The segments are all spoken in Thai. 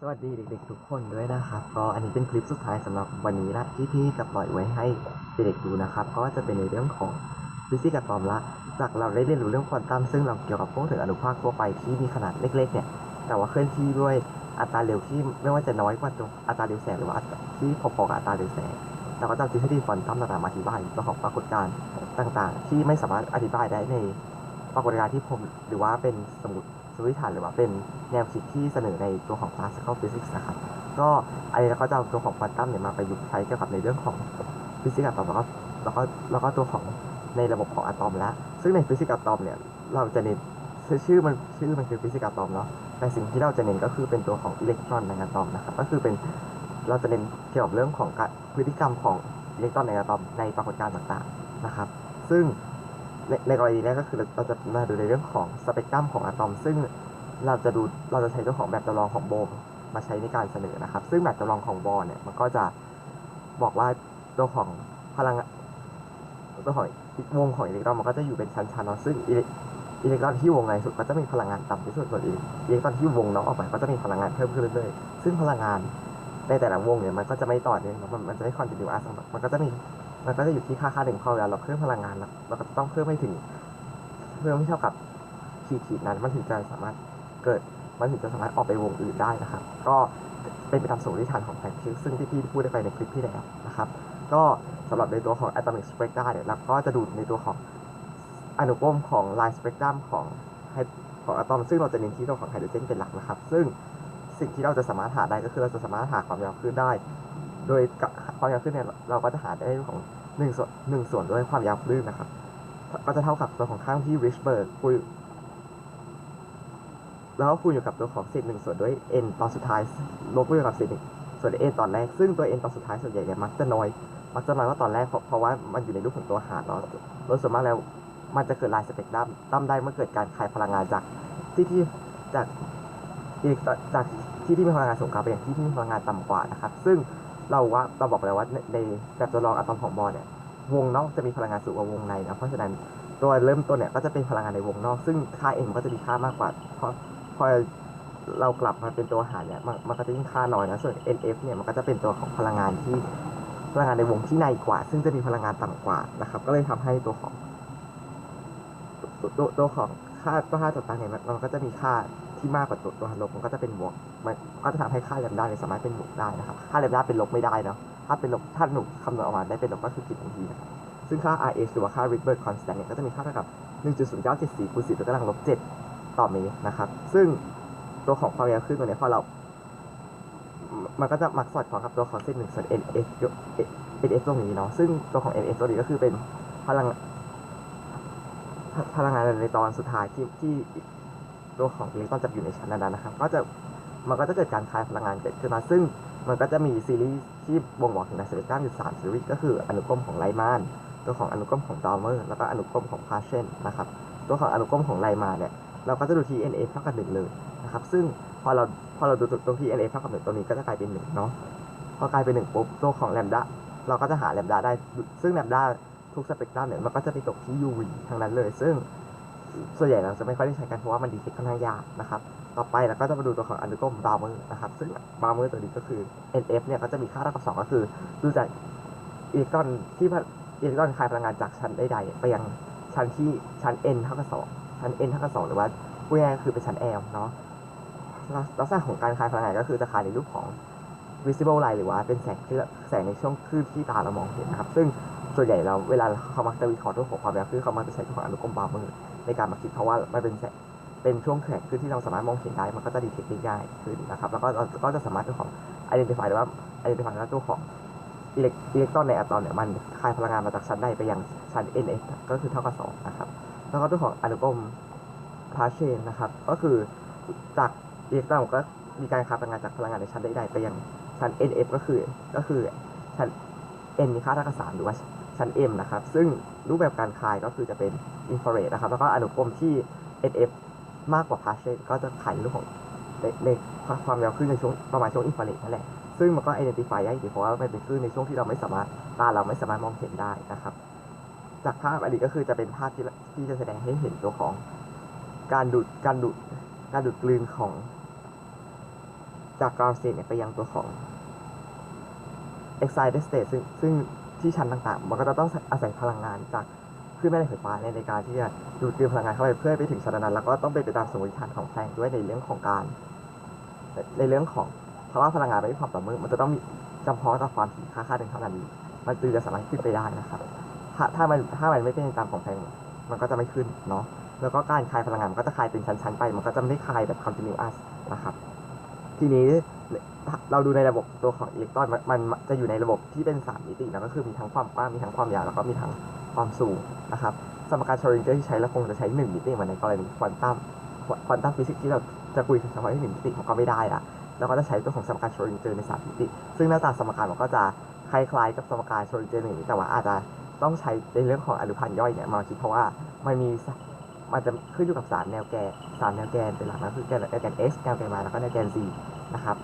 สวัสดีเด็กๆทุกคนด้วยนะครับก็อันนี้เป็นคลิปสุดท้ายสำหรับวันนี้ละที่พี่จะปล่อยไว้ให้เด็กๆดูนะครับ ก็จะเป็นในเรื่องของฟิสิกส์อะตอมละ จากเราได้เรียนรู้เรื่องควอนตัมซึ่งเราเกี่ยวกับพวกถึงอนุภาคทั่วไปที่มีขนาดเล็กๆเนี่ยแต่ว่าเคลื่อนที่ด้วยอัตราเร็วที่ไม่ว่าจะน้อยกว่าตัวอัตราเร็วแสงหรือว่าที่พอๆกับอัตราเร็วแสงเราก็จะเอาทฤษฎีควอนตัมต่างๆมาอธิบายตัวของปรากฏการณ์ต่างๆ ที่ไม่สามารถอธิบายได้ในปรากฏการณ์ที่ผมหรือว่าเป็นสมมติ สมมติฐานหรือว่าเป็นแนวคิดที่เสนอในตัวของ classical physics นะครับก็อันนี้เราก็จะเอาตัวของควอนตัมเนี่ยมาประยุกต์ใช้เกี่ยวกับในเรื่องของฟิสิกส์อะตอมแล้วก็แล้วก็แล้วก็ตัวของในระบบของอะตอมแล้ว ซึ่งในฟิสิกส์อะตอมเนี่ยเราจะเน้นชื่อมันชื่อมันคือฟิสิกส์อะตอมเนาะแต่สิ่งที่เราจะเน้นก็คือเป็นตัวของอิเล็กตรอนในอะตอมนะครับก็คือเป็นเราจะเน้นเกี่ยวกับเรื่องของพฤติกรรมของอิเล็กตรอนในอะตอมในปรากฏการณ์ต่างๆนะครับ ซึ่ง ในในกรณีนี้ก็คือเราจะมาดูในเรื่องของสเปกตรัมของอะตอม ซึ่งเราจะดูเราจะใช้ตัวของแบบจำลองของโบมมาใช้ในการเสนอนะครับ ซึ่งแบบจำลองของบอลเนี่ยมันก็จะบอกว่าตัวของพลังตัวของวงของอิเล็กตรอนมันก็จะอยู่เป็นชั้นๆเนาะซึ่งอิเล็กตรอนที่วงในสุดก็จะมีพลังงานต่ำที่สุดส่วนอิเล็กตรอนที่วงน้องออกไปก็จะมีพลังงานเพิ่มขึ้นเรื่อยๆซึ่งพลังงานในแต่ละวงเนี่ยมันก็จะไม่ต่อเนื่องมันมันจะไม่คอนติเนียสมันก็จะมี มันก็จะอยู่ที่ค่าค่าหนึ่งพอเวลาเราเพิ่มพลังงานเราเราก็ต้องเพิ่มให้ถึงเพิ่มให้เท่ากับขีดขีดนั้นมันถึงจะสามารถเกิดมันถึงจะสามารถออกไปวงอื่นได้นะครับ ก็เป็นไปตามสมมติฐานของแพนเค้กซึ่งที่พี่พูดได้ไปในคลิปที่แล้วนะครับ ก็สำหรับในตัวของ atomic spectra เนี่ยเราก็จะดูในตัวของอนุกรมของ line spectrum ของของอะตอม ซึ่งเราจะเน้นที่ตัวของไฮโดรเจนเป็นหลักนะครับ ซึ่งสิ่งที่เราจะสามารถหาได้ก็คือเราจะสามารถหาความยาวคลื่นได้ โดยความยาวคลื่นเนี่ยเราก็จะหาได้ของ1ส่วน1ส่วนด้วยความยาวคลื่นนะครับ ก็จะเท่ากับตัวของข้างที่ริชเบิร์กคูณแล้วก็คูณอยู่กับตัวของเศษหนึ่งส่วนด้วย n ตอนสุดท้ายลบด้วยกับเศษหนึ่งส่วน n ตอนแรก ซึ่งตัว n ตอนสุดท้ายส่วนใหญ่เนี่ยมักจะน้อย มักจะน้อยกว่าตอนแรก เพราะเพราะว่ามันอยู่ในรูปของตัวหารเนาะโดยส่วนมากแล้วมันจะเกิดลายสเปกตรัมตั้มได้เมื่อเกิดการคายพลังงานจากที่ที่จากอิเล็กตรอนจากที่ที่มีพลังงานส่งกลับไปยังที่ที่มีพลังงานต่ำกว่านะครับ ซึ่ง เราว่าเราบอกไปแล้วว่าในแบบจำลองอะตอมของบอลเนี่ยวงนอกจะมีพลังงานสูงกว่าวงในนะเพราะฉะนั้นตัวเริ่มต้นเนี่ยก็จะเป็นพลังงานในวงนอก ซึ่งค่าเองก็จะมีค่ามากกว่าเพราะพอเรากลับมาเป็นตัวหารเนี่ยมันมันก็จะยิ่งค่าน้อยนะส่วน NF เนี่ยมันก็จะเป็นตัวของพลังงานที่พลังงานในวงที่ในกว่า ซึ่งจะมีพลังงานต่ำกว่านะครับ ก็เลยทำให้ตัวของตัวตัวของค่าตัวค่าตัวตั้งเนี่ยมันก็จะมีค่า ที่มากกว่าตัวตัวลบมันก็จะเป็นบวกมันก็จะทำให้ค่าแลมด้าเนี่ยสามารถเป็นบวกได้นะครับค่าแลมด้าเป็นลบไม่ได้เนาะถ้าเป็นลบถ้าหนูคำนวณออกมาได้เป็นลบก็คือผิดทันทีนะครับซึ่งค่า RH หรือว่าค่า Rydberg constant เนี่ยก็จะมีค่าเท่ากับ 1.0974คูณ10ยกกำลังลบ7ต่อเมตรนะครับ ซึ่งตัวของความยาวคลื่นตัวนี้พอเรา มันก็จะมักสอดคล้องกับตัวของเส้นหนึ่งส่วน NF NF ตรงนี้เนาะซึ่งตัวของ NF ตัวนี้ก็คือเป็นพลังพลังงานในตอนสุดท้ายที่ที่ ตัวของอิเล็กตรอนจะอยู่ในชั้นนั้นนะครับ ก็จะมันก็จะเกิดการคลายพลังงานเกิดขึ้นมา ซึ่งมันก็จะมีซีรีส์ที่บ่งบอกถึงในสเปกตรัมอยู่สามซีรีส์ก็คืออนุกรมของไลมานตัวของอนุกรมของดอลเมอร์แล้วก็อนุกรมของพาเชนนะครับตัวของอนุกรมของไลมานเนี่ยเราก็จะดูที่ NF เท่ากับหนึ่งเลยนะครับ ซึ่งพอเราพอเราดูตรงที่ NF เท่ากับหนึ่งตรงนี้ก็จะกลายเป็นหนึ่งเนาะพอกลายเป็นหนึ่งปุ๊บตัวของแลมดาเราก็จะหาแลมดาได้ ซึ่งแลมดาทุกสเปกตรัมเนี่ยมันก็จะไปตกที่ UV ทั้งนั้นเลย ซึ่ง ส่วนใหญ่เราจะไม่ค่อยได้ใช้กันเพราะว่ามันดีเทคค่อนข้างยากนะครับ ต่อไปเราก็จะมาดูตัวของอนุกรมบาร์เมอร์นะครับ ซึ่งบาร์เมอร์ตัวนี้ก็คือ NF เนี่ยก็จะมีค่าเท่ากับ2ก็คือ ดูจากอิเล็กตรอนที่อิเล็กตรอนคายพลังงานจากชั้นใดๆไปยังชั้นที่ชั้น n เท่ากับ2ชั้น n เท่ากับ2หรือว่าพูดง่ายๆคือเป็นชั้น L เนาะลักษณะของการคายพลังงานก็คือจะคายในรูปของ visible light หรือว่าเป็นแสงที่แสงในช่วงคลื่นที่ตาเรามองเห็นนะครับ ซึ่งส่วนใหญ่เราเวลาเขามักจะวิเคราะห์เรื่องของความยาวคลื่นเขามักจะใช้ตัวของอนุกรมบาร์เมอร์ ในการมาคิดเพราะว่ามันเป็นแสงเป็นช่วงแสงคลื่นที่เราสามารถมองเห็นได้มันก็จะดีเทคได้ง่ายขึ้นนะครับแล้วก็เราก็จะสามารถตัวของ identify ได้ว่า identify ว่าตัวของอิเล็กตรอนในอะตอมเนี่ยมันคายพลังงานมาจากชั้นใดไปยังชั้น NF ก็คือเท่ากับ2นะครับแล้วก็ตัวของอนุกรมพาเชนนะครับก็คือจากอิเล็กตรอนก็มีการคายพลังงานจากพลังงานในชั้นใดๆไปยังชั้น NF ก็คือก็คือชั้น N มีค่าเท่ากับ3หรือว่า ชั้น M นะครับ ซึ่งรูปแบบการคายก็คือจะเป็นอินฟราเรดนะครับ แล้วก็อนุกรมที่ NF มากกว่าพาเชนก็จะขายในรูปของในในความยาวคลื่นในช่วงประมาณช่วงอินฟราเรดนั่นแหละ ซึ่งมันก็ identify ได้ดีเพราะว่ามันเป็นคลื่นในช่วงที่เราไม่สามารถตาเราไม่สามารถมองเห็นได้นะครับ จากภาพอันนี้ก็คือจะเป็นภาพที่ที่จะแสดงให้เห็นตัวของการดูดการดูดการดูดกลืนของ จาก ground state เนี่ยไปยังตัวของ excited state ซึ่งซึ่ง ที่ชั้นต่างๆ มันก็จะต้องอาศัยพลังงานจากคลื่นแม่เหล็กไฟฟ้าในในการที่จะดูดดื่มพลังงานเข้าไปเพื่อไปถึงชั้นนั้นแล้วก็ต้องไปนไปตามสมมติฐานของแพลงด้วยในเรื่องของการ ในเรื่องของเพราะว่าพลังงานไม่มีความต่อเนื่องมันจะต้องมีจำเพาะต่อความถี่ค่าค่าหนึ่งเท่านั้นมันจึงจะสามารถขึ้นไปได้นะครับ ถ้าถ้ามันถ้ามันไม่เป็นตามของแพลงมันก็จะไม่ขึ้นเนาะแล้วก็การคลายพลังงานมันก็จะคลายเป็นชั้นๆไป มันก็จะไม่ได้คลายแบบ continuous นะครับ ทีนี้ เราดูในระบบตัวของอิเล็กตรอนมันจะอยู่ในระบบที่เป็นสามมิตินะก็คือมีทั้งความกว้างมีทั้งความยาวแล้วก็มีทั้งความสูงนะครับสมการชอริงเจอร์ที่ใช้แล้วคงจะใช้หนึ่งมิติเหมือนในกรณีควอนตัมควอนตัมฟิสิกส์ที่เราจะคุยเฉพาะที่หนึ่งมิติมันก็ไม่ได้ละแล้วก็จะใช้ตัวของสมการชอริงเจอร์ในสามมิติ ซึ่งหน้าตาสมการมันก็จะคล้ายๆกับสมการชอริงเจอร์หนึ่งแต่ว่าอาจจะต้องใช้ในเรื่องของอนุพันธ์ย่อยเนี่ยมาคิดเพราะว่ามันมีมันจะขึ้นอยู่กับสามแนวแกนสามแนวแกนเป็นหลักนะคือแกนแกน x แกนแกน y แล้วก็แนวแกน z นะครับ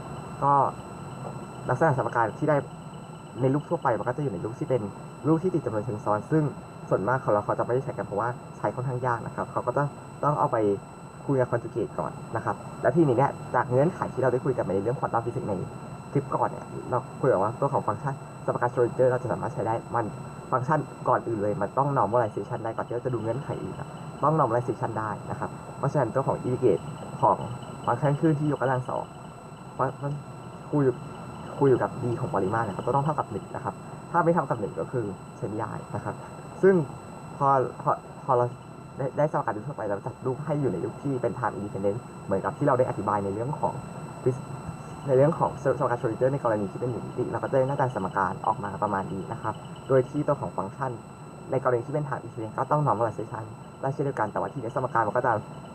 ก็ลักษณะสมการที่ได้ในรูปทั่วไปมันก็จะอยู่ในรูปที่เป็นรูปที่ติดจำนวนเชิงซ้อน ซึ่งส่วนมากเขาเราเขาจะไม่ได้ใช้กันเพราะว่าใช้ค่อนข้างยากนะครับ เขาก็ต้องต้องเอาไปคุยกับคอนจูเกตก่อนนะครับ แล้วทีนี้เนี่ยจากเงื่อนไขที่เราได้คุยกันในเรื่องควอนตัมฟิสิกส์ในคลิปก่อนเนี่ยเราคุยกันว่าตัวของฟังก์ชันสมการโชริเจอร์เราจะสามารถใช้ได้มันฟังก์ชันก่อนอื่นเลย มันต้อง normalization ได้ก่อนที่เราจะดูเงื่อนไขอื่นนะต้อง normalization ได้นะครับ เพราะฉะนั้นตัวของ indicate ของฟังก์ชันคลื่นที่ยกกำลังสอง คุยคุยอยู่กับ d ของปริมาตรเนี่ยก็ต้องเท่ากับหนึ่งนะครับ ถ้าไม่เท่ากับหนึ่งก็คือใช้ไม่ได้นะครับ ซึ่งพอพอพอเราได้ได้สมการดูทั่วไปเราจัดรูปให้อยู่ในรูปที่เป็น time independent เหมือนกับที่เราได้อธิบายในเรื่องของในเรื่องของสมการโชริเจอร์ในกรณีที่เป็นหนึ่งมิติเราก็จะได้หน้าตาสมการออกมาประมาณนี้นะครับ โดยที่ตัวของฟังก์ชัน ในกรณีที่เป็น time independent ก็ต้อง normalization ได้เช่นเดียวกันแต่ว่าที่นี้สมการมันก็จะ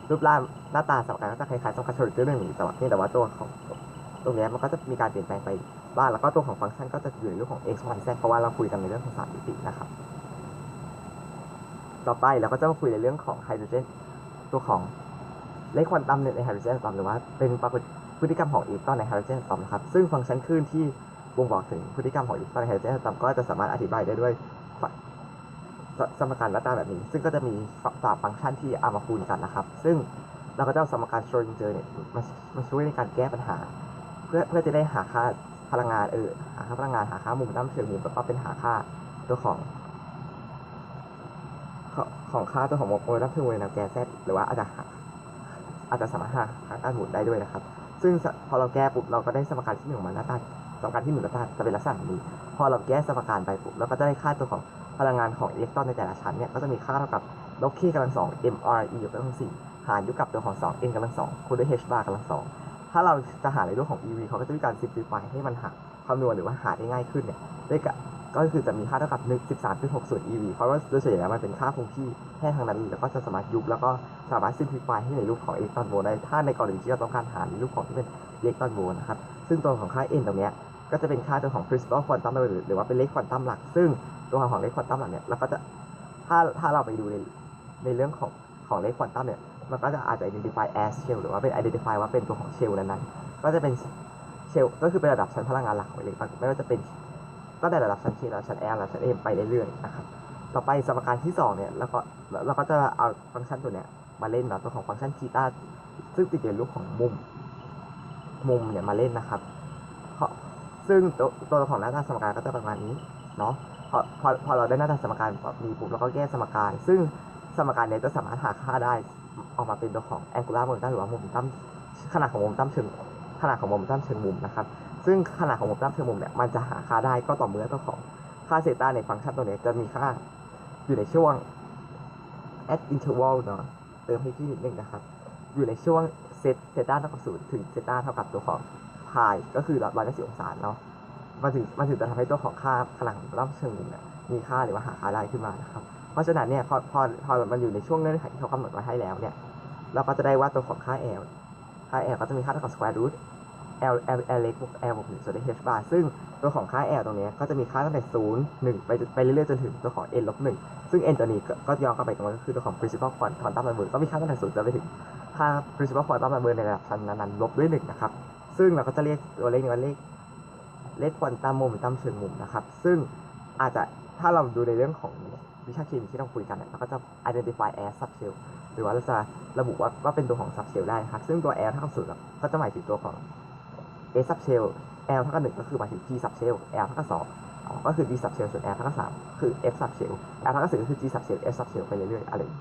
รูปร่างหน้าตาสมการก็จะคล้ายๆสมการโชริเจอร์หนึ่งมิติแต่ว่าแต่ว่าตัวของ ตรงนี้มันก็จะมีการเปลี่ยนแปลงไปบ้างแล้วก็ตัวของฟังก์ชันก็จะอยู่ในรูปของ x y z เพราะว่าเราคุยกันในเรื่องของสามมิตินะครับ ต่อไปเราก็จะมาคุยในเรื่องของไฮโดรเจนตัวของเลขควอนตัมในไฮโดรเจนอะตอมหรือว่าเป็นปรากฏพฤติกรรมของอิเล็กตรอนในไฮโดรเจนอะตอมนะครับซึ่งฟังก์ชันคลื่นที่บ่งบอกถึงพฤติกรรมของอิเล็กตรอนในไฮโดรเจนอะตอมก็จะสามารถอธิบายได้ด้วยสมการหน้าตาแบบนี้ ซึ่งก็จะมีสามฟังก์ชันที่เอามาคูณกันนะครับ ซึ่งเราก็จะเอาสมการโชริงเจอร์เนี่ยมามาช่วยในการแก้ปัญหา เพื่อเพื่อจะได้หาค่าพลังงานเออหาค่าพลังงานหาค่ามุมตั้มเชิงมุมแล้วก็เป็นหาค่าตัวของ ของค่าตัวของโมเลกุลเชิงมุมในแนวแกนแซดหรือว่าอาจจะหาอาจจะสามารถหาหาการหมุนได้ด้วยนะครับ ซึ่งพอเราแก้ปุ๊บเราก็ได้สมการที่หนึ่งมาหน้าตาสมการที่หนึ่งหน้าตาจะเป็นลักษณะนี้ พอเราแก้สมการไปปุ๊บเราก็จะได้ค่าตัวของพลังงานของอิเล็กตรอนในแต่ละชั้นเนี่ยก็จะมีค่าเท่ากับลบ k กำลังสอง mre ยกกำลังสี่หารยู่กับตัวของสอง n กำลังสองคูณด้วย h bar กำลังสอง ถ้าเราจะหาในเรื่องของ EV เขาก็จะมีการ simplify ให้มันหาคำนวณหรือว่าหาได้ง่ายขึ้นเนี่ยด้วยกันก็คือจะมีค่าเท่ากับ1 13.6ส่วน EV เพราะว่าโดยเฉลี่ยแล้วมันเป็นค่าคงที่แค่ทางนั้น แล้วก็จะสามารถยุบแล้วก็สามารถ simplify ให้ในรูปของอิเล็กตรอนโวลต์ได้ ถ้าในกรณีที่เราต้องการหาในรูปของที่เป็นอิเล็กตรอนโวลต์นะครับ ซึ่งตัวของค่า n ตรงนี้ก็จะเป็นค่าตัวของ principal quantum หรือว่าเป็นเลขควอนตัมหลัก ซึ่งตัวของเลขควอนตัมหลักเนี่ยเราก็จะถ้าถ้าเราไปดูในในเรื่องของของเลขควอนตัมเนี่ย มันก็จะอาจจะ identify as shell หรือว่าเป็น identify ว่าเป็นตัวของ shell นั้นๆก็จะเป็นเชลก็คือเป็นระดับชั้นพลังงานหลักของเล็กไม่ว่าจะเป็นก็ได้ระดับชั้น K ระดับชั้น L ระดับชั้น M ไปเรื่อยๆนะครับต่อไปสมการที่2เนี่ยแล้วก็เราก็จะเอาฟังก์ชันตัวเนี้ยมาเล่นเนาะตัวของฟังก์ชันทีตาซึ่งติดอยู่ในรูปของมุมมุมเนี่ยมาเล่นนะครับซึ่งตัวตัวของหน้าตาสมการก็จะประมาณนี้เนาะพอพอพอเราได้หน้าตาสมการมีปุ๊บเราก็แก้สมการ ซึ่งสมการเนี้ยจะสามารถหาค่าได้ ออกมาเป็นตัวของ angular momentum หรือว่า momentum ขนาดของ momentum เชิงขนาดของโมเมนตัมเชิงมุมนะครับ ซึ่งขนาดของโมเมนตัมเชิงมุมเนี่ยมันจะหาค่าได้ก็ต่อเมื่อตัวของค่าเซตาในฟังก์ชันตัวนี้จะมีค่าอยู่ในช่วง at interval เนาะเติมให้ที่นิดนึงนะครับ อยู่ในช่วงเซตเซตาเท่ากับศูนย์ถึงเซตาเท่ากับตัวของพายก็คือร้อยละสิบองศาเนาะมันถึงมันถึงจะทำให้ตัวของค่าขนาดของรอบเชิงมุมเนี่ยมีค่าหรือว่าหาค่าได้ขึ้นมานะครับ เพราะฉะนั้นเนี่ยพอพอพอมันอยู่ในช่วงเงื่อนไขที่เขากำหนดไว้ให้แล้วเนี่ยเราก็จะได้ว่าตัวของค่า L ค่า L ก็จะมีค่าเท่ากับ square root L L L เล็กบวก L บวกหนึ่งส่วนด้วย H bar ซึ่งตัวของค่า L ตรงนี้ก็จะมีค่าตั้งแต่ศูนย์หนึ่งไปไปเรื่อยๆจนถึงตัวของ n ลบหนึ่งซึ่ง n ตัวนี้ก็ย้อนกลับไปตรงนั้นก็คือตัวของ principal quantum number ก็มีค่าตั้งแต่ศูนย์จนไปถึงค่า principal quantum number ในระดับชั้นนั้นๆลบด้วยหนึ่งนะครับ ซึ่งเราก็จะเรียกตัวเลขนี้ว่าเลขเลขควอนตัมโมเมนตัมเชิงมุมนะครับ ซึ่งอาจจะถ้าเราดูในเรื่องของ วิชาเคมีที่เราคุยกันเราก็จะ identify as subshell หรือว่าเราจะระบุว่าว่าเป็นตัวของ subshell ได้นะครับ ซึ่งตัว L เท่ากับศูนย์ก็จะหมายถึงตัวของ S sub shell L เท่ากับหนึ่งก็คือหมายถึง G sub shell L เท่ากับสองก็คือ D sub shell ส่วน L เท่ากับสามคือ F sub shell L เท่ากับสี่ก็คือ G sub shell F sub shell ไปเรื่อยๆอะไรอย่าง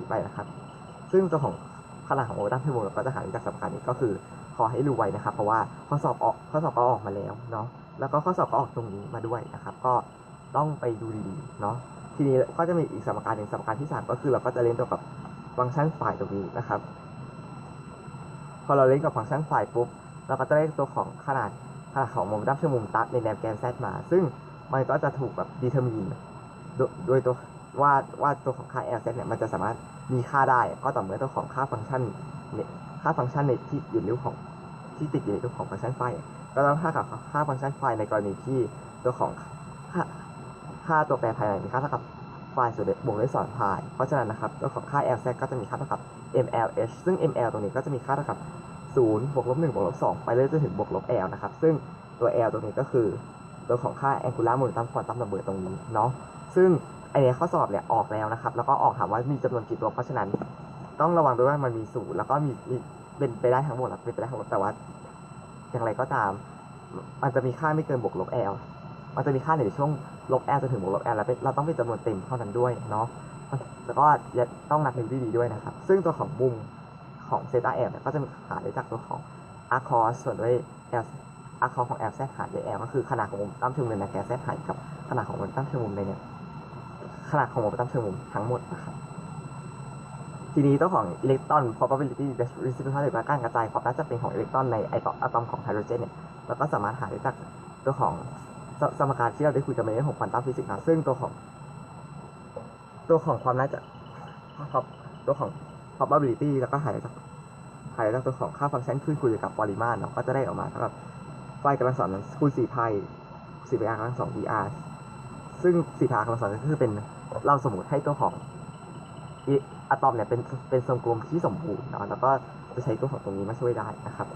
นี้ไปนะครับ ซึ่งตัวของขนาดของโมเดลชั่นโมเราก็จะหาจากสำคัญนี้ก็คือขอให้รู้ไว้นะครับ เพราะว่าข้อสอบออกข้อสอบก็ออกมาแล้วเนาะแล้วก็ข้อสอบก็ออกตรงนี้มาด้วยนะครับ ก็ต้องไปดูดีๆเนาะ ทีนี้ก็จะมีอีกสมการหนึ่งสมการที่สามก็คือเราก็จะเล่นตัวกับฟังก์ชันไฟล์ตรงนี้นะครับ พอเราเล่นกับฟังก์ชันไฟล์ปุ๊บเราก็จะได้ตัวของขนาดขนาดของมเมนตัมชั่วโมตัดในแนวแกน z มา ซึ่งมันก็จะถูกแบบดีเทอร์มินโดยตัวว่าว่าตัวของค่า l z เนี่ยมันจะสามารถมีค่าได้ก็ต่อเมื่อตัวของค่าฟังก์ชันเนี่ยค่าฟังก์ชันในที่อยู่ในรูปของที่ติดอยู่ในรูปของฟังก์ชันไฟก็ต้องค่ากับค่าฟังก์ชันไฟในกรณีที่ตัวของค่า ค่าตัวแปรภายในมีค่าเท่ากับไฟล์ส่วนบวกด้วยสอนพาย เพราะฉะนั้นนะครับตัวของค่า l z ก็จะมีค่าเท่ากับ mlh ซึ่ง ml ตรงนี้ก็จะมีค่าเท่ากับ0บวกลบ1บวกลบ2ไปเรื่อยจนถึงบวกลบ l นะครับซึ่งตัว l ตรงนี้ก็คือตัวของค่า angular momentum quantum number ตรงนี้เนาะซึ่งไอเนี้ยข้อสอบเนี่ยออกแล้วนะครับ แล้วก็ออกถามว่ามีจำนวนกี่ตัว เพราะฉะนั้นต้องระวังด้วยว่ามันมีศูนย์แล้วก็มีมีเป็นไปได้ทั้งหมดหรอเป็นไปได้ทั้งหมดแต่ว่าอย่างไรก็ตาม มันจะมีค่าไม่เกินบวกลบ l มันจะมีค่าในช่วง ลบ l จนถึงบวกลบ l แล้วเราต้องเป็นจำนวนเต็มเท่านั้นด้วยเนาะแล้วก็ต้องนับนิ้วดีๆด้วยนะครับ ซึ่งตัวของมุมของเซตาแอลเนี่ยก็จะมีหาได้จากตัวของอาร์คอสส่วนด้วย L อาร์คอของ L แซหารด้วย L ก็คือขนาดของมุมตั้มเชิงมุมในแกนแซหารกับขนาดของมุมตั้มเชิงมุมในเนี่ยขนาดของมุมตั้มเชิงมุมทั้งหมดนะครับทีนี้ตัวของอิเล็กตรอน probability reciprocal หรือว่าการกระจายความน่าจะเป็นของอิเล็กตรอนในไออะตอมของไฮโดรเจนเนี่ยเราก็สามารถหาได้จากตัวของ สสมการที่เราได้คุยกันในเรื่องของควอนตัมฟิสิกส์นะซึ่งตัวของตัวของความน่าจะตัวของ probability แล้วก็หายจากหายจากตัวของค่าฟังก์ชันคลื่นคุยกับปริมาตรเนาะก็จะได้ออกมาเท่ากับไฟกำลังสอนนั้นคูณ4พาย4พายกำลังสอง dr ซึ่ง4พายกำลังสองก็คือเป็นเราสมมติให้ตัวของอะตอมเนี่ยเป็นเป็นทรงกลมที่สมบูรณ์เนาะแล้วก็จะใช้ตัวของตรงนี้มาช่วยได้นะครับ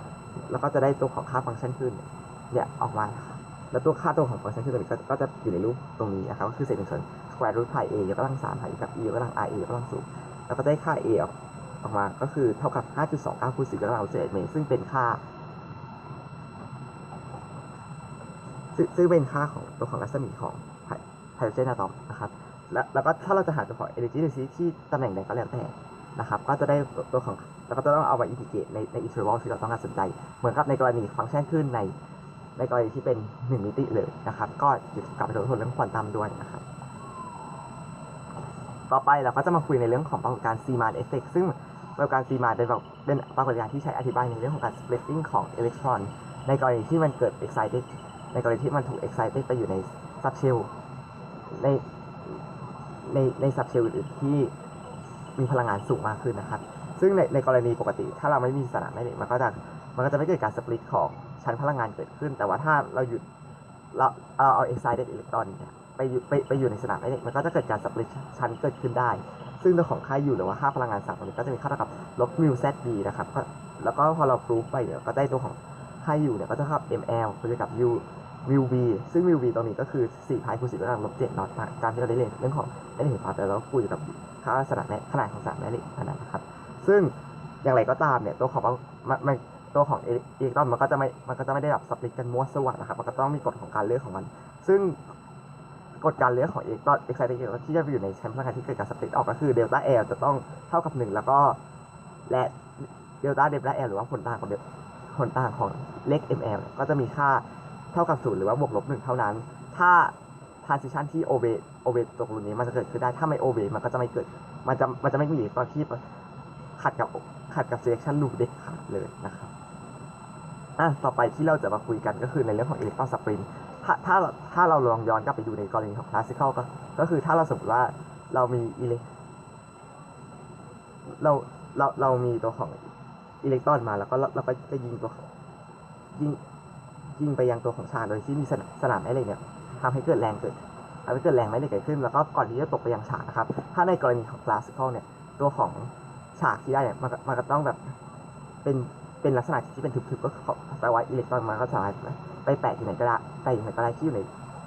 แล้วก็จะได้ตัวของค่าฟังก์ชันคลื่นเนี่ยออกมาครับ แล้วตัวค่าตัวของฟังก์ชันคลื่นตัวนี้ก็จะอยู่ในรูปตรงนี้นะครับก็คือเศษหนึ่งส่วน square root pi a ยกกำลังสามหารกับ e ยกกำลัง r a ยกกำลังศูนย์แล้วก็ได้ค่า a ออกออกมาก็คือเท่ากับ 5.29คูณ10กำลัง11เมตรซึ่งเป็นค่าซึ่งซึ่งเป็นค่าของตัวของรัศมีของไฮโดรเจนอะตอมนะครับแล้วแล้วก็ถ้าเราจะหาตัวของ energy density ที่ตำแหน่งใดก็แล้วแต่นะครับ ก็จะได้ตัวของแล้วก็จะต้องเอามาอินทิเกรตในใน interval ที่เราต้องการสนใจ เหมือนกับในกรณีฟังก์ชันขึ้นใน ในกรณีที่เป็น1มิติเลยนะครับ ก็กลับไปทบทวนเรื่องควอนตัมด้วยนะครับ ต่อไปเราก็จะมาคุยในเรื่องของปรากฏการณ์ซีมานเอฟเฟกซึ่งปรากฏการณ์ซีมานเป็นเป็นปรากฏการณ์ที่ใช้อธิบายในเรื่องของการ splitting ของอิเล็กตรอน ในกรณีที่มันเกิด excited ในกรณีที่มันถูก excited ไปอยู่ใน subshell ในในใน subshell อื่นๆที่มีพลังงานสูงมากขึ้นนะครับ ซึ่งในในกรณีปกติ ถ้าเราไม่มีสนามแม่เหล็กมันก็จะมันก็จะไม่เกิดการ split ของ ชั้นพลังงานเกิดขึ้น แต่ว่าถ้าเราหยุดเราเอาเอา excited electron เนี่ยไปอยู่ไปไปอยู่ในสนามแม่เหล็กมันก็จะเกิดการสปลิตชั้นเกิดขึ้นได้ ซึ่งตัวของค่าอยู่หรือว่าค่าพลังงานสั่งตรงนี้ก็จะมีค่าเท่ากับลบมิว z b นะครับแล้วก็พอเราพรูฟไปเดี๋ยก็ได้ตัวของค่าอยู่เนี่ยก็จะเท่ากับ ml คูณกับ u mu v ซึ่ง mu v ตรงนี้ก็คือ4พายคูณ10กำลังลบ7น็อตตามที่เราได้เรียนเรื่องของได้เห็นพอแต่เราคุยกับค่าสนามแม่ขนาดของสนามแม่เหล็กขนาดนะครับ ซึ่งอย่างไรก็ตามเนี่ยตัวของมัน ตัวของอิเล็กตรอนมันก็จะไม่มันก็จะไม่ได้แบบสปลิตกันมั่วซั่วนะครับมันก็ต้องมีกฎของการเลือกของมัน ซึ่งกฎการเลือกของอิเล็กตรอนเอ็กไซเทชันที่จะไปอยู่ในชั้นพลังงานที่เกิดการสปลิตออกก็คือเดลต้าเอลจะต้องเท่ากับ 1 แล้วก็และเดลต้าเดลต้าเอลหรือว่าผลต่างของผลต่างของเลข ml ก็จะมีค่าเท่ากับ0หรือว่าบวกลบ1เท่านั้น ถ้า transition ที่ o b o b ตกลุมนี้มันจะเกิดขึ้นได้ ถ้าไม่ o b มันก็จะไม่เกิด มันจะมันจะไม่มีตอนที่ขัดกับขัดกับ selection loop เด็ดขาดเลยนะครับ อะต่อไปที่เราจะมาคุยกันก็คือในเรื่องของ electron spin ถ้าถ้าถ้าเราลองย้อนกลับไปดูในกรณีของ classical ก็ก็คือถ้าเราสมมติว่าเรามีอิเล็กเราเราเรามีตัวของอิเล็กตรอนมาแล้วก็เราก็จะยิงตัวยิงยิงไปยังตัวของชาโดยที่มีสนามสนามแม่เหล็กเนี่ยทำให้เกิดแรงเกิดทำให้เกิดแรงแม่เหล็กเกิดขึ้น แล้วก็ก่อนที่จะตกไปยังฉากนะครับ ถ้าในกรณีของ classical เนี่ยตัวของฉากที่ได้เนี่ยมันมันก็ต้องแบบเป็น เป็นลักษณะที่เป็นทึบๆก็แปลว่าอิเล็กตรอนมันก็สามารถไปแปะอยู่ไหนก็ได้ไปอยู่ไหนก็ได้ที่อยู่ใน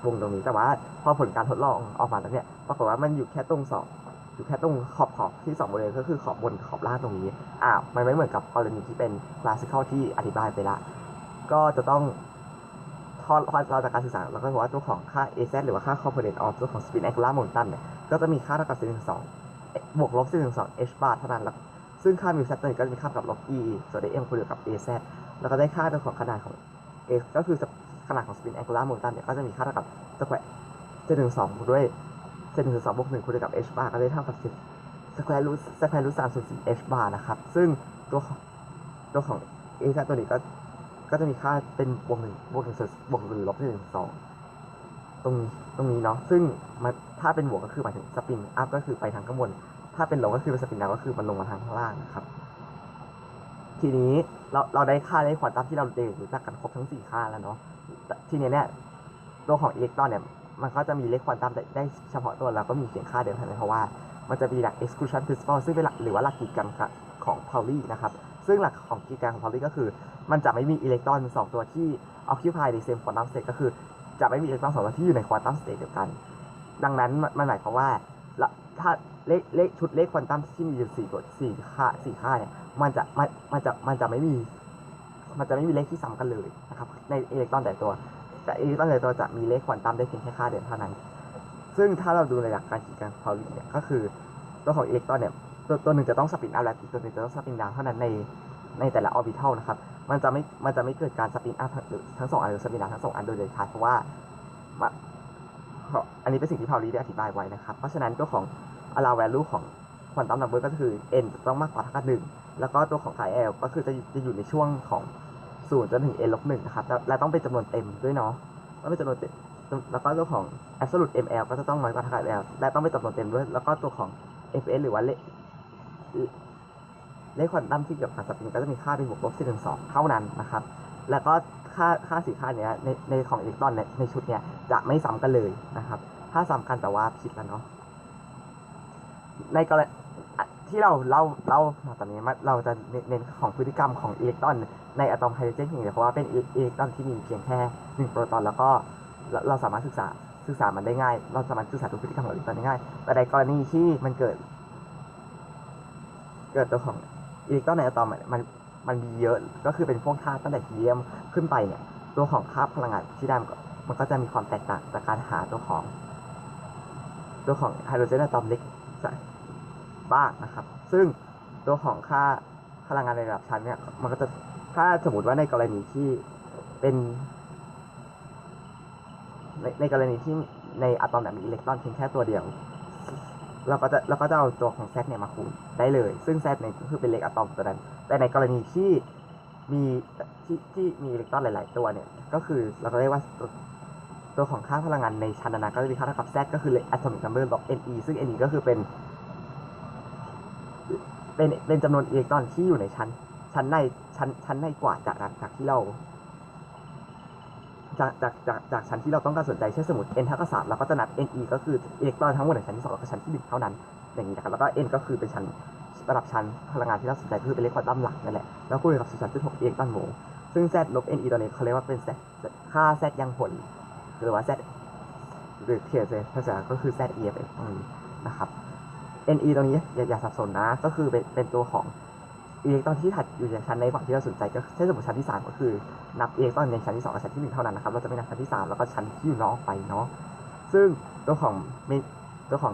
วงตรงนี้แต่ว่าพอผลการทดลองออกมาแล้วเนี่ยปรากฏว่ามันอยู่แค่ตรงสองอยู่แค่ตรงขอบขอบที่สองบริเวณก็คือขอบบนขอบล่างตรงนี้อ่ามันไม่เหมือนกับกรณีที่เป็นคลาสสิคอลที่อธิบายไปละ ก็จะต้องพอพอเราจากการศึกษาเราก็บอกว่าตัวของค่า az หรือว่าค่า component of ตัวของ spin angular momentum เนี่ยก็จะมีค่าเท่ากับ4 1 2บวกลบ4 1 2 h bar เท่านั้นแล้ว ซึ่งค่า mu z ตัวนี้ก็จะมีค่ากับลบ e ส่วน m คูณกับ az แล้วก็ได้ค่าตัวของขนาดของ x ก็คือขนาดของ spin angular momentum เนี่ยก็จะมีค่าเท่ากับ square 4 1 2บวกด้วย4 1 2บวก1คูณกับ h bar ก็ได้เท่ากับ10 square root square root 3ส่วน4 h bar นะครับ ซึ่งตัวของตัวของ az ตัวนี้ก็ก็จะมีค่าเป็นบวกหนึ่งบวกหนึ่งส่วนบวกหรือลบหนึ่งสองตรงนี้ตรงนี้เนาะซึ่งมันถ้าเป็นบวกก็คือหมายถึงสปินอัพก็คือไปทางข้างบน ถ้าเป็นลบก็คือเป็นสปินดาวก็คือมันลงมาทางข้างล่างนะครับ ทีนี้เราเราได้ค่าได้ควอนตัมที่เราเรียนรู้จักกันครบทั้งสี่ค่าแล้วเนาะทีนี้เนี่ยตัวของอิเล็กตรอนเนี่ยมันก็จะมีเลขควอนตัมได้ได้เฉพาะตัวแล้วก็มีเพียงค่าเดียวเท่านั้นเพราะว่ามันจะมีหลัก exclusion principle ซึ่งเป็นหลักหรือว่าหลักกีดกันของ Pauli นะครับ ซึ่งหลักของกีดกันของ Pauli ก็คือ มันจะไม่มีอิเล็กตรอนสองตัวที่ occupy the same quantum state ก็คือ จะไม่มีอิเล็กตรอนสองตัวที่อยู่ใน quantum state เดียวกัน ดังนั้นมันหมายความว่าถ้า เลขเลขชุดเลขควอนตัมที่มีอยู่สี่ตัวสี่ค่าสี่ค่าเนี่ยมันจะมันมันจะมันจะไม่มี มันจะไม่มีเลขที่ซ้ำกันเลยนะครับในอิเล็กตรอนแต่ตัวแต่อิเล็กตรอนแต่ตัวจะมีเลขควอนตัมได้เพียงแค่ค่าเดียวเท่านั้น ซึ่งถ้าเราดูในหลักการกีดกันพาวลีเนี่ยก็คือตัวของอิเล็กตรอนเนี่ยตัวตัวหนึ่งจะต้องสปินอัพและอีกตัวหนึ่งจะต้องสปินดาวเท่านั้นในในแต่ละออร์บิทัลนะครับ มันจะไม่ มันจะไม่เกิดการสปินอัพทั้งสองอันหรือสปินดาวทั้งสองอันโดยเด็ดขาดเพราะว่า อันนี้เป็นสิ่งที่พาวลีได้อธิบายไว้นะครับ เพราะฉะนั้นตัวของ allow value ของ quantum number ก็คือ n จะต้องมากกว่าเท่ากับหนึ่งแล้วก็ตัวของ chi l ก็คือจะจะอยู่ในช่วงของศูนย์จนถึง n ลบหนึ่งนะครับและและต้องเป็นจำนวนเต็มด้วยเนาะต้องเป็นจำนวนเต็มแล้วก็ตัวของ absolute ml ก็จะต้องน้อยกว่าเท่ากับ l และต้องเป็นจำนวนเต็มด้วย แล้วก็ตัวของ fs หรือว่าเลขเลขควอนตัมที่เกี่ยวกับสปริงก็จะมีค่าเป็นบวกลบ412เท่านั้นนะครับ แล้วก็ ค่าค่าสีค่าเนี้ยในในของอิเล็กตรอนในในชุดเนี้ยจะไม่ซ้ำกันเลยนะครับ ถ้าซ้ำกันแต่ว่าผิดแล้วเนาะในกรณีที่เราเล่าเล่าตอนนี้เราจะเน้นของพฤติกรรมของอิเล็กตรอนในอะตอมไฮโดรเจนเพียงแต่เพราะว่าเป็นอิเล็กตรอนที่มีเพียงแค่หนึ่งโปรตอนแล้วก็เราเราสามารถศึกษาศึกษามันได้ง่าย เราสามารถศึกษาดูพฤติกรรมของอิเล็กตรอนได้ง่าย แต่ในกรณีที่มันเกิด เกิดตัวของอิเล็กตรอนในอะตอมมัน มันมีเยอะก็คือเป็นพวกธาตุตั้งแต่ฮีเลียมขึ้นไปเนี่ย ตัวของค่าพลังงานที่ด้มันก็จะมีความแตกต่างจากการหาตัวของ ตัวของไฮโดรเจนอะตอมเล็กบ้างนะครับ ซึ่งตัวของค่าพลังงานในระดับชั้นเนี่ยมันก็จะถ้าสมมติว่าในกรณีที่เป็น ในในกรณีที่ในอะตอมแบบมีอิเล็กตรอนเพียงแค่ตัวเดียวเราก็จะเราก็จะเอาตัวของแซดเนี่ยมาคูณได้เลย ซึ่งแซดเนี่ยก็คือเป็นเลขอะตอมตัวนั้น แต่ในกรณีที่มีที่ที่มีอิเล็กตรอนหลาย ๆ ตัวเนี่ย ก็คือเราก็เรียกว่าตัวของค่าพลังงานในชั้นนั้นก็จะมีค่าเท่ากับ z ก็คือ atomic number log ne ซึ่ง ne ก็คือเป็นเป็นเป็นจำนวนอิเล็กตรอนที่อยู่ในชั้น ชั้นในชั้นชั้นในกว่าจากจากที่เราจากจากจากจากชั้นที่เราต้องการสนใจเช่นสมมติ n เท่ากับสามเราก็จะนับ ne ก็คืออิเล็กตรอนทั้งหมดในชั้นที่สองแล้วก็ชั้นที่หนึ่งเท่านั้น อย่างนี้นะครับแล้วก็ n ก็คือเป็นชั้น ระดับชั้นพลังงานที่เราสนใจคือเป็นเลขควอตัมหลักนั่นแหละแล้วคูณกับ0.6อิเล็กตรอนโมลซึ่ง z ลบ ne ตัวนี้เขาเรียกว่าเป็น z ค่า z ยังผล หรือว่า z หรือเขียนเป็นภาษาก็คือ z e f ตรงนี้นะครับ ne ตรงนี้อย่าอย่าสับสนนะ ก็คือเป็นเป็นตัวของอิเล็กตรอนที่ถัดอยู่จากชั้นในฝั่งที่เราสนใจก็เช่นสมมติชั้นที่ 3 ก็คือนับอิเล็กตรอนในชั้นที่2กับชั้นที่ 1 เท่านั้นนะครับเราจะไม่นับชั้นที่ 3 แล้วก็ชั้นที่อยู่นอกไปเนาะซึ่งตัวของตัวของ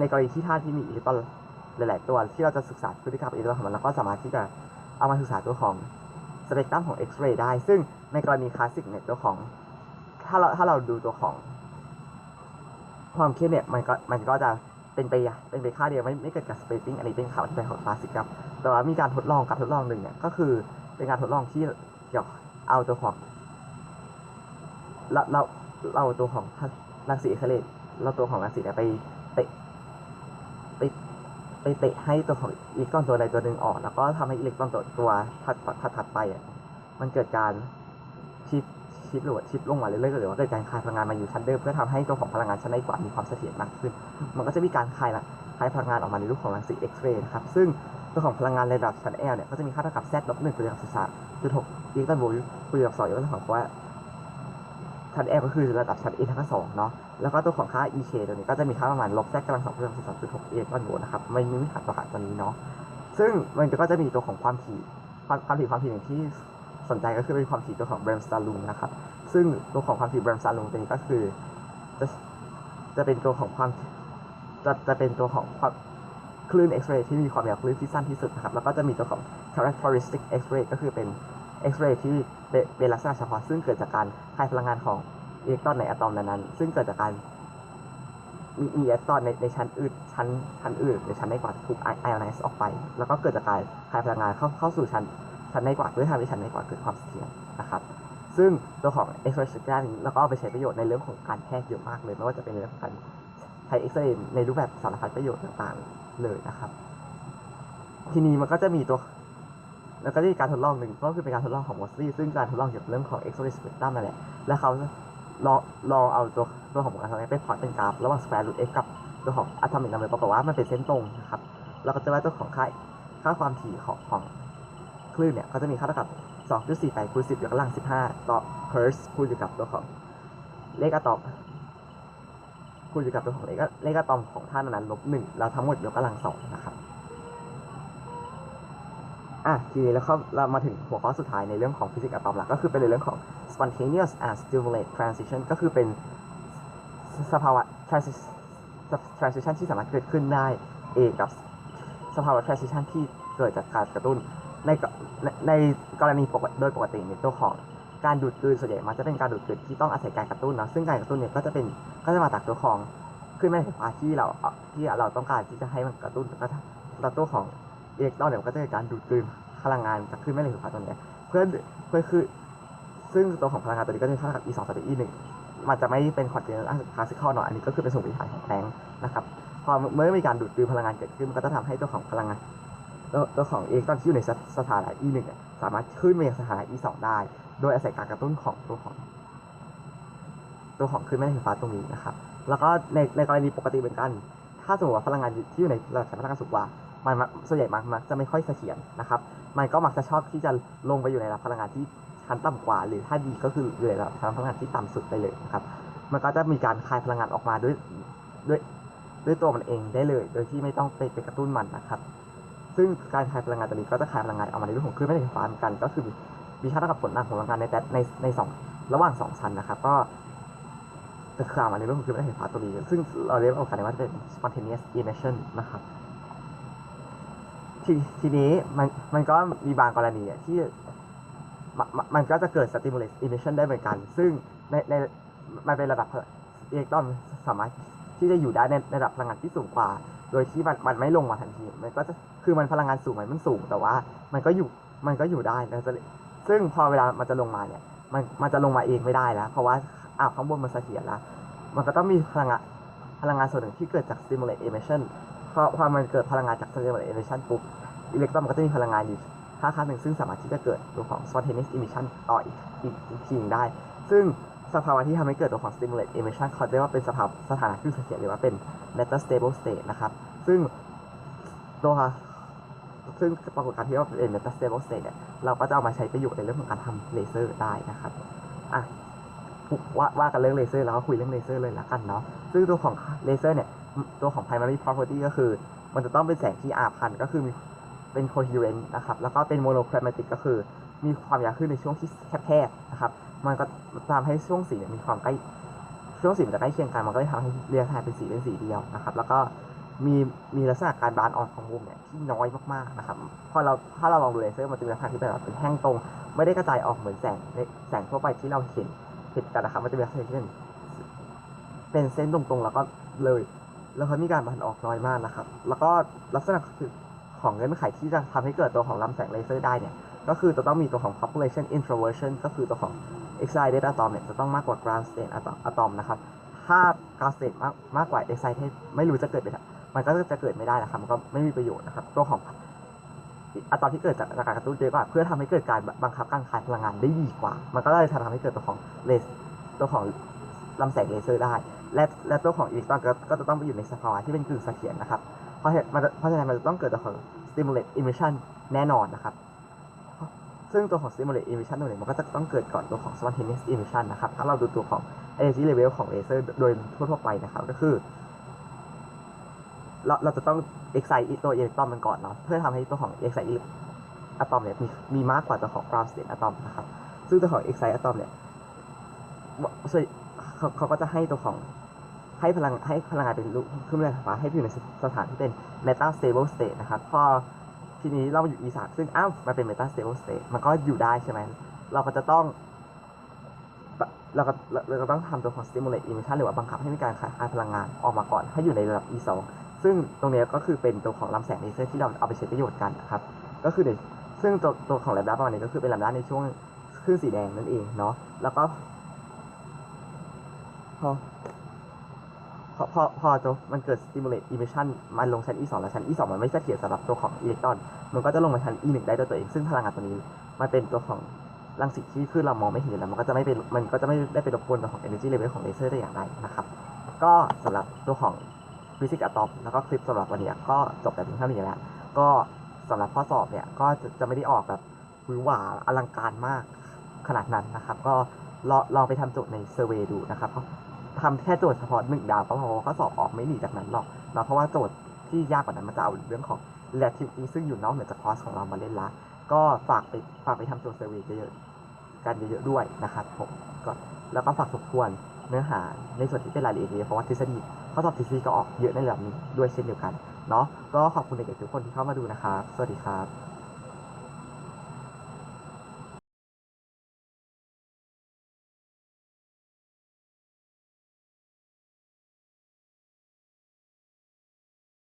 ในกรณีที่ธาตุที่มีอิเล็กตรอน หลาย ๆ ตัวที่เราจะศึกษาพฤติกรรมอิเล็กตรอนของมันเราก็สามารถที่จะเอามาศึกษาตัวของสเปกตรัมของเอ็กซเรย์ได้ ซึ่งในกรณีคลาสสิกเนี่ยตัวของ ถ้าเราถ้าเราดูตัวของ ความเข้มเนี่ยมันก็มันก็จะเป็นไปเป็นไปค่าเดียวไม่ไม่เกิดการสเปซซิ่งอันนี้เป็นข่าวที่เป็นของคลาสสิกครับแต่ว่ามีการทดลองการทดลองหนึ่งเนี่ยก็คือเป็นการทดลองที่เกี่ยวเอาตัวของเราเราเราตัวของรังสีเอ็กซเรย์เราตัวของรังสีเนี่ยไปเตะไป ไปเตะให้ตัวของอิเล็กตรอนตัวใดตัวหนึ่งออก แล้วก็ทำให้อิเล็กตรอนตัวตัวถัดถัดถัดไปอะมันเกิดการชิปชิปหรือว่าชิปลงมาเรื่อยๆหรือว่าเกิดการคายพลังงานมาอยู่ชั้นเดิมเพื่อทำให้ตัวของพลังงานชั้นในกว่ามีความเสถียรมากขึ้น มันก็จะมีการคายละคายพลังงานออกมาในรูปของรังสีเอ็กซเรย์นะครับซึ่งตัวของพลังงานในระดับชั้น L เนี่ยก็จะมีค่าเท่ากับ z ลบ1คูณกับ13จุด6อิเล็กตรอนโวลต์คูณกับ2ก็จะหมายความว่าชั้น L ก็คือระดับชั้น N เท่ากับ2เนาะ แล้วก็ตัวของค่า EK ตัวนี้ก็จะมีค่าประมาณลบ z กกำลัง2คูณกับ13.6อิเล็กตรอนโวลต์นะครับไม่ไม่ขาดตัวขาดตัวนี้เนาะซึ่งมันก็จะมีตัวของความถี่ความความถี่ความถี่หนึ่งที่สนใจก็คือเป็นความถี่ตัวของ Brem s t a r l u n นะครับซึ่งตัวของความถี่ Brem s t a r l u n ตัวนี้ก็คือจะจะเป็นตัวของความจะจะเป็นตัวของความคลื่น X-ray ที่มีความยาวคลื่นที่สั้นที่สุดนะครับแล้วก็จะมีตัวของ characteristic X-ray ก็คือเป็น X-ray ที่เป็นเป็นลักษณะเฉพาะซึ่งเกิดจากการคายพลังงานของ อิเล็กตรอนในอะตอมนั้นๆซึ่งเกิดจากการมีมีอิเล็กตรอนในในชั้นอื่นชั้นชั้นอื่นในชั้นในกว่าถูกไอออนไนซ์ออกไป แล้วก็เกิดจากการคายพลังงานเข้าเข้าสู่ชั้นชั้นในกว่าด้วยทำให้ชั้นในกว่าเกิดความเสถียรนะครับซึ่งตัวของ X-ray scatter นี้เราก็เอาไปใช้ประโยชน์ในเรื่องของการแพทย์เยอะมากเลยไม่ว่าจะเป็นเรื่องของการใช้ X-ray ในรูปแบบสารพัดประโยชน์ต่างๆเลยนะครับ ทีนี้มันก็จะมีตัวแล้วก็จะมีการทดลองหนึ่งก็คือเป็นการทดลองของวอสลี่ซึ่งการทดลองเกี่ยวกับเรื่องของ X-ray spectrum นั่นแหละและเขา ลองลองเอาตัวตัวของการทดลองไปพอตเป็นกราฟระหว่าง square root x กับตัวของ atomic number ปรากฏว่ามันเป็นเส้นตรงนะครับเราก็จะว่าตัวของค่าค่าความถี่ของของคลื่นเนี่ยก็จะมีค่าเท่ากับ 2.48คูณ10ยกกำลัง 15 ต่อ hertz คูณอยู่กับตัวของเลขอะตอมคูณอยู่กับตัวของเลขอะเลขอะตอมของท่านนั้นลบ1แล้วทั้งหมดยกกำลัง2นะครับอะทีนี้แล้วเขาเรามาถึงหัวข้อสุดท้ายในเรื่องของฟิสิกส์อะตอมละก็คือเป็นในเรื่องของ spontaneous and stimulate transition ก็คือเป็นสภาวะ transition ที่สามารถเกิดขึ้นได้เองกับสภาวะ transition ที่เกิดจากการกระตุ้นในในกรณีปกติโดยปกติในตัวของการดูดกลืนส่วนใหญ่มันจะเป็นการดูดกลืนที่ต้องอาศัยการกระตุ้นนะซึ่งการกระตุ้นเนี่ยก็จะเป็นก็จะมาจากตัวของขึ้นแม่เหล็กไฟฟ้าที่เราที่เราต้องการที่จะให้มันกระตุ้นก็แล้วตัวของอิเล็กตรอนเนี่ยก็จะเกิดการดูดกลืนพลังงานจากขึ้นแม่เหล็กไฟฟ้าตัวนี้เพื่อเพื่อคือ ซึ่งตัวของพลังงานตัวนี้ก็จะเท่ากับ e 2ต่อ e 1มันจะไม่เป็น continuous classical เนอะอันนี้ก็คือเป็นสมมติฐานของแพลงนะครับพอเมื่อมีการดูดกลืนพลังงานเกิดขึ้นมันก็จะทำให้ตัวของพลังงานตัวตัวของอิเล็กตรอนที่อยู่ในสถานะ e 1เนี่ยสามารถขึ้นไปยังสถานะ e 2ได้ โดยอาศัยการกระตุ้นของตัวของ ตัวของคลื่นแม่เหล็กไฟฟ้าตรงนี้นะครับ แล้วก็ในในกรณีปกติเหมือนกัน ถ้าสมมติว่าพลังงานที่อยู่ในระดับพลังงานสูงกว่ามันส่วนใหญ่มักมักจะไม่ค่อยเสถียรนะครับ มันก็มักจะชอบที่จะลงไปอยู่ในระดับพลังงานที่ ชั้นต่ำกว่า หรือถ้าดีก็คืออยู่ในระดับชั้นพลังงานที่ต่ำสุดไปเลยนะครับ มันก็จะมีการคายพลังงานออกมาด้วยด้วยด้วยตัวมันเองได้เลย โดยที่ไม่ต้องไปไปกระตุ้นมันนะครับ ซึ่งการคายพลังงานตัวนี้ก็จะคายพลังงานออกมาในรูปของคลื่นแม่เหล็กไฟฟ้าเหมือนกัน ก็คือมีค่าเท่ากับผลต่างของพลังงานในแต่ในในสองระหว่างสองชั้นนะครับ ก็จะคายออกมาในรูปของคลื่นแม่เหล็กไฟฟ้าตัวนี้ ซึ่งเราเรียกโอกาสนี้ว่าเป็น spontaneous emission นะครับทีทีนี้มันมันก็มีบางกรณีที่ มมมันก็จะเกิด stimulate emission ได้เหมือนกัน ซึ่งในในมันเป็นระดับอิเล็กตรอนสามารถที่จะอยู่ได้ในระดับพลังงานที่สูงกว่า โดยที่มันมันไม่ลงมาทันที มันก็จะคือมันพลังงานสูงไหมมันสูง แต่ว่ามันก็อยู่มันก็อยู่ได้นะจะซึ่งพอเวลามันจะลงมาเนี่ย มันมันจะลงมาเองไม่ได้แล้ว เพราะว่าอ้าวข้างบนมันเสถียรแล้ว มันก็ต้องมีพลังงานพลังงานส่วนหนึ่งที่เกิดจาก stimulate emission พอพอมันเกิดพลังงานจาก stimulate emission ปุ๊บอิเล็กตรอนมันก็จะมีพลังงานอยู่ ค่าค่าหนึ่งซึ่งสามารถที่จะเกิดตัวของ spontaneous emission ต่ออีกอีกทีหนึ่งได้ ซึ่งสภาวะที่ทำให้เกิดตัวของ stimulate emission เขาเรียกว่าเป็นสภาพสถานะที่เสถียรหรือว่าเป็น meta stable state นะครับ ซึ่งตัวซึ่งปรากฏการณ์ที่ว่าเป็น meta stable state เนี่ยเราก็จะเอามาใช้ประโยชน์ในเรื่องของการทำเลเซอร์ได้นะครับอะว่าว่ากันเรื่องเลเซอร์แล้วก็คุยเรื่องเลเซอร์เลยละกันเนาะซึ่งตัวของเลเซอร์เนี่ยตัวของ primary property ก็คือ มันจะต้องเป็นแสงที่อาพันก็คือมี เป็น coherent นะครับแล้วก็เป็น monochromatic ก็คือมีความยาวขึ้นในช่วงที่แคบๆนะครับมันก็ทำให้ช่วงสีเนี่ยมีความใกล้ช่วงสีมันจะใกล้เคียงกันมันก็เลยทำให้เรียงทายเป็นสีเป็นสีเดียวนะครับ แล้วก็มีมีลักษณะการบานออนของมุมเนี่ยที่น้อยมากๆนะครับพอเราถ้าเราลองดูเลเซอร์มันจะมีลักษณะที่แบบเป็นแห้งตรง ไม่ได้กระจายออกเหมือนแสงแสงทั่วไปที่เราเห็นเห็นกันนะครับมันจะมีลักษณะที่เป็นเป็นเส้นตรงๆแล้วก็เลยแล้วเขามีการบานออกน้อยมากนะครับ แล้วก็ลักษณะ ของเงื่อนไขที่จะทำให้เกิดตัวของลำแสงเลเซอร์ได้เนี่ย ก็คือจะต้องมีตัวของ population introversion ก็คือตัวของ excited atom เนี่ยจะต้องมากกว่า ground state atom นะครับ ถ้า ground state มากมากกว่า excited ไม่รู้จะเกิดไปมันก็จะเกิดไม่ได้นะครับ มันก็ไม่มีประโยชน์นะครับ ตัวของอะตอมที่เกิดจากการกระตุ้นเยอะกว่า เพื่อทำให้เกิดการบังคับการคายพลังงานได้ดีกว่า มันก็เลยทำให้เกิดตัวของเลสตัวของลำแสงเลเซอร์ได้ และและตัวของอิเล็กตรอนก็ก็จะต้องไปอยู่ในสภาวะที่เป็นกึ่งเสถียรนะครับ เพราะมันเพราะฉะนั้นมันจะต้องเกิดตัวของ stimulate emission แน่นอนนะครับ ซึ่งตัวของ stimulate emission ตัวนี้มันก็จะต้องเกิดก่อนตัวของ spontaneous emission นะครับ ถ้าเราดูตัวของ energy level ของเลเซอร์โดยทั่วๆไปนะครับ ก็คือ เราเราจะต้อง excite ตัวอิเล็กตรอนมันก่อนเนาะ เพื่อทำให้ตัวของ excite อะตอมเนี่ยมีมีมากกว่าตัวของ ground state อะตอมนะครับ ซึ่งตัวของ excite อะตอมเนี่ยเขาเขาก็จะให้ตัวของ ให้พลังให้พลังงานเป็นรูขึ้นเลยว่าให้อยู่ในสถานที่เป็น meta stable state นะครับ พอทีนี้เราอยู่ e สามซึ่งอ้าวมันเป็น meta stable state มันก็อยู่ได้ใช่ไหม เราก็จะต้อง เราก็เราก็ต้องทำตัวของ stimulate emission หรือว่าบังคับให้มีการขายพลังงานออกมาก่อน ให้อยู่ในระดับ E 2ซึ่งตรงนี้ก็คือเป็นตัวของลำแสงเลเซอร์ที่เราเอาไปใช้ประโยชน์กันนะครับ ก็คือในซึ่งตัวตัวของแลมด้าประมาณนี้ก็คือเป็นแลมด้าในช่วงคลื่นสีแดงนั่นเองเนาะ แล้วก็พอ พอพอพอตัวมันเกิด stimulate emission มันลงชั้น E 2 แล้วชั้น E 2 มันไม่เสถียรสำหรับตัวของอิเล็กตรอน มันก็จะลงมาชั้น E 1 ได้ด้วยตัวเอง ซึ่งพลังงานตัวนี้ มันเป็นตัวของรังสีที่คือเรามองไม่เห็นแล้ว มันก็จะไม่เป็นมันก็จะไม่ได้ไปรบกวนตัวของ energy level ของเลเซอร์ได้อย่างไรนะครับ ก็สำหรับตัวของฟิสิกส์อะตอมแล้วก็คลิปสำหรับวันนี้ก็จบแต่เพียงเท่านี้แล้วก็สำหรับข้อสอบเนี่ยก็จะไม่ได้ออกแบบหวือหวาอลังการมากขนาดนั้นนะครับ ก็ลองไปทำโจทย์ในเซอร์เวดูนะครับ ทำแค่โจทย์เฉพาะหนึ่งดาวก็พอข้อสอบออกไม่หนีจากนั้นหรอกเนาะเพราะว่าโจทย์ที่ยากกว่านั้นมันจะเอาเรื่องของ relativity ซึ่งอยู่นอกเหนือจากคอร์สของเรามาเล่นละก็ฝากไปฝากไปทำโจทย์เซอร์เวยเยอะๆกันเยอะๆด้วยนะครับผมก็แล้วก็ฝากทบทวนเนื้อหาในส่วนที่เป็นรายละเอียดเยอะเพราะว่าทฤษฎีข้อสอบทฤษฎีก็ออกเยอะในระดับนี้ด้วยเช่นเดียวกันเนาะก็ขอบคุณเด็กๆทุกคนที่เข้ามาดูนะครับ สวัสดีครับ